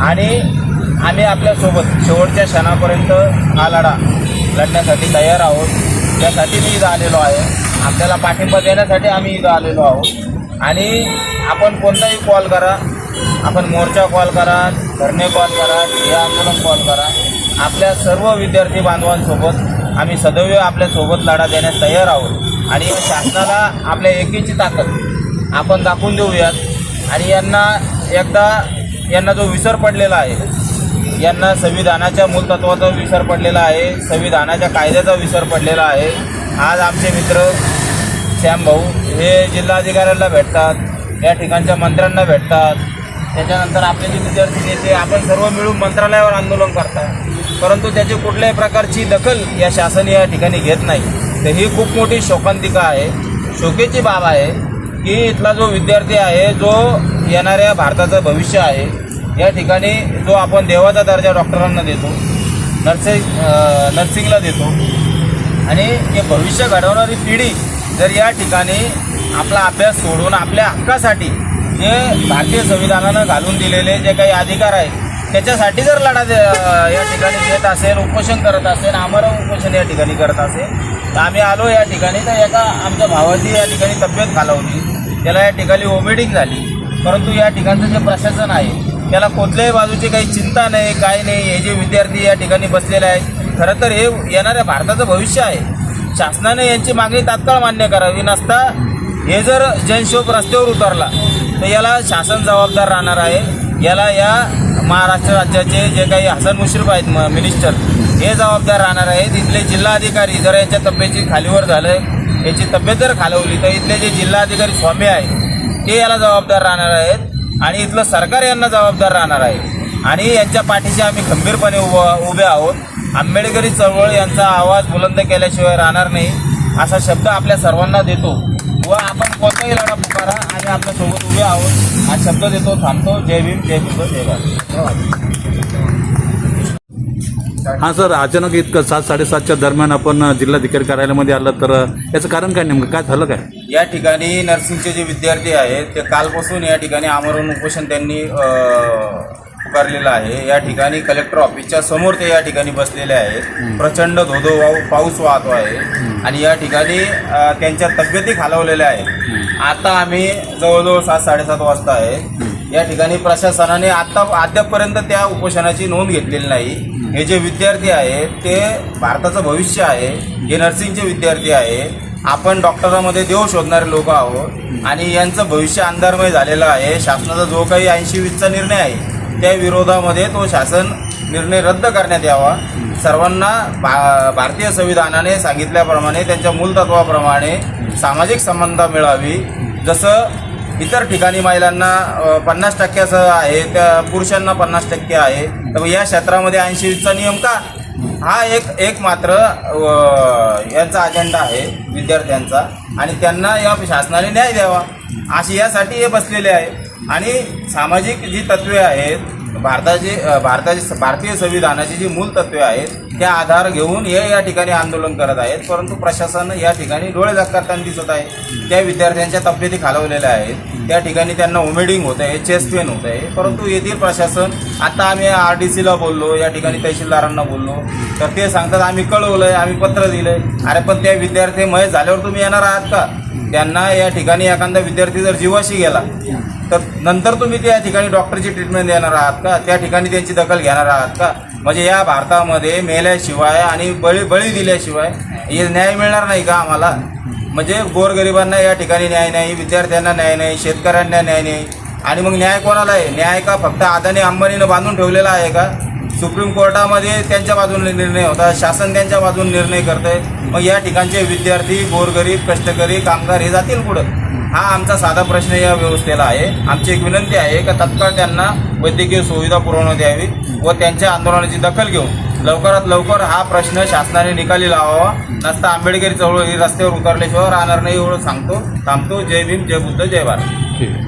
आणि आम्ही आपल्यासोबत शेवटच्या क्षणापर्यंत हा लढा लढण्यासाठी तयार आहोत. त्यासाठी मी इथं आलेलो आहे. आपल्याला पाठिंबा देण्यासाठी आम्ही इथं आलेलो आहोत. आणि आपण कोणताही कॉल करा. आपण मोर्चा कॉल करा धरणे कॉल करा या आंदोलन कॉल करा. आपल्या सर्व विद्यार्थी बांधवांसोबत आम्ही सदैव आपल्यासोबत लढा देण्यास तयार आहोत. आणि या शासनाला आपल्या एकीची ताकद आपण दाखवून देऊयात. आणि यांना एकदा यांना जो विसर पडलेला आहे यांना संविधानाच्या मूलतत्वाचा विसर पडलेला आहे संविधानाच्या कायद्याचा विसर पडलेला आहे. आज आमचे मित्र श्याम भाऊ हे जिल्हाधिकाऱ्यांना भेटतात या ठिकाणच्या मंत्र्यांना भेटतात. त्याच्यानंतर आपले जे विद्यार्थी नेते आपण सर्व मिळून मंत्रालयावर आंदोलन करतात परंतु त्याची कुठल्याही प्रकारची दखल या शासन या ठिकाणी घेत नाही. तर ही खूप मोठी शोकांतिका आहे. शोकेची बाब आहे की इथला जो विद्यार्थी आहे जो येणाऱ्या भारताचं भविष्य आहे. या ठिकाणी जो आपण देवाचा दर्जा डॉक्टरांना देतो नर्सिंग नर्सिंगला देतो आणि हे भविष्य घडवणारी पिढी जर या ठिकाणी आपला अभ्यास सोडून आपल्या हक्कासाठी जे भारतीय संविधानानं घालून दिलेले जे काही अधिकार आहेत त्याच्यासाठी जर लढा या ठिकाणी देत असेल उपोषण करत असेल आम्हाला उपोषण या ठिकाणी करत असेल तर आम्ही आलो या ठिकाणी तर एका आमच्या भावाची या ठिकाणी तब्येत घालवली त्याला या ठिकाणी ओबेडिंग झाली. परंतु या ठिकाणचं जे प्रशासन आहे त्याला कोणत्याही बाजूची काही चिंता नाही काय नाही. हे जे विद्यार्थी या ठिकाणी बसलेले आहेत खरं तर हे येणाऱ्या भारताचं भविष्य आहे. शासनाने यांची मागणी तात्काळ मान्य करावी. नसता हे जर जनशोभ रस्त्यावर उतरला तर याला शासन जबाबदार राहणार आहे. याला या महाराष्ट्र राज्याचे जे काही हसन मुश्रीफ आहेत म मिनिस्टर हे जबाबदार राहणार आहेत. इथले जिल्हाधिकारी जर यांच्या तब्येची खालीवर झालं याची तब्येत जर खालवली तर इथले जे जिल्हाधिकारी स्वामी आहेत ते याला जबाबदार राहणार आहेत आणि इथलं सरकार यांना जबाबदार राहणार आहे. आणि यांच्या पाठीशी आम्ही खंबीरपणे उभं उभे आहोत. आंबेडकरी चळवळ यांचा आवाज बुलंद केल्याशिवाय राहणार नाही असा शब्द आपल्या सर्वांना देतो. व आपण कोणताही लढा पुकारा आणि आपल्यासोबत उभे आहोत. हा शब्द देतो थांबतो. जय भीम जय भीम जय भारत. हां सर अचानक इतकं सात साडेसातच्या दरम्यान आपण जिल्हाधिकारी कार्यालयामध्ये आलं तर याचं कारण काय नेमकं? काय झालं काय? या ठिकाणी नर्सिंगचे जे विद्यार्थी आहेत ते कालपासून या ठिकाणी आमरण उपोषण त्यांनी अ, पुकारलेलं आहे. या ठिकाणी कलेक्टर ऑफिसच्या समोर ते या ठिकाणी बसलेले आहेत. प्रचंड धोधो वाहू पाऊस वाहतो आहे. आणि या ठिकाणी अ, त्यांच्या तब्येती खालवलेल्या आहेत. आता आम्ही जवळजवळ सात साडेसात वाजता आहे. या ठिकाणी प्रशासनाने आता अद्यापपर्यंत त्या उपोषणाची नोंद घेतलेली नाही. हे जे विद्यार्थी आहेत ते भारताचं भविष्य आहे हे नर्सिंगचे विद्यार्थी आहे आपण डॉक्टरामध्ये देव शोधणारे लोक आहोत आणि यांचं भविष्य अंधारमय झालेलं आहे. शासनाचा जो काही ऐंशी वीसचा निर्णय आहे त्या विरोधामध्ये तो शासन निर्णय रद्द करण्यात यावा. सर्वांना भा भारतीय संविधानाने सांगितल्याप्रमाणे त्यांच्या मूलतत्वाप्रमाणे सामाजिक समानता मिळावी. जसं इतर ठिकाणी महिलांना पन्नास टक्क्याचं आहे त्या पुरुषांना पन्नास टक्के आहे. तर या क्षेत्रामध्ये ऐंशीचा नियम का? हा एक एक मात्र याचा अजेंडा आहे विद्यार्थ्यांचा. आणि त्यांना या शासनाने न्याय द्यावा. अशी यासाठी हे बसलेले आहे. आणि सामाजिक जी तत्वे आहेत भारताची भारताची भारतीय संविधानाची जी मूल तत्वे आहेत त्या आधार घेऊन हे या ठिकाणी आंदोलन करत आहेत परंतु प्रशासन या ठिकाणी डोळे झाकताना करताना दिसत आहे. त्या विद्यार्थ्यांच्या तब्येती खालवलेल्या आहेत. त्या ठिकाणी त्यांना उमेडिंग होत आहे चेस्ट पेन होत आहे. परंतु येथील प्रशासन आता आम्ही आर डी सीला बोललो या ठिकाणी तहसीलदारांना बोललो. तर ते सांगतात आम्ही कळवलंय आम्ही पत्र दिलंय. अरे पण त्या विद्यार्थी मय झाल्यावर तुम्ही येणार आहात का? त्यांना या ठिकाणी एखादा विद्यार्थी जर जीवाशी गेला तर नंतर तुम्ही त्या ठिकाणी डॉक्टरची ट्रीटमेंट देणार आहात का? त्या ठिकाणी त्यांची दखल घेणार आहात का? म्हणजे या भारतामध्ये मेल्याशिवाय आणि बळी बळी दिल्याशिवाय हे न्याय मिळणार नाही का आम्हाला? म्हणजे गोरगरिबांना या ठिकाणी न्याय नाही विद्यार्थ्यांना न्याय नाही शेतकऱ्यांना न्याय नाही. आणि मग न्याय कोणाला आहे? न्याय का फक्त आदानी अंबानीनं बांधून ठेवलेला आहे का? सुप्रीम कोर्टामध्ये त्यांच्या बाजूने निर्णय होता शासन त्यांच्या बाजूने निर्णय करतंय. मग या ठिकाणचे विद्यार्थी गोरगरीब कष्टकरी कामगार हे जातील पुढं. हा आमचा साधा प्रश्न या व्यवस्थेला आहे. आमची एक विनंती आहे का तत्काळ त्यांना वैद्यकीय सुविधा पुरवण्यात यावी व त्यांच्या आंदोलनाची दखल घेऊन लवकरात लवकर हा प्रश्न शासनाने निकाली लावावा. नसता आंबेडकरी चळवळ ही रस्त्यावर उतरल्याशिवाय राहणार नाही एवढं सांगतो. थांबतो. जय भीम. जय बुद्ध. जय भारत. ठीक आहे.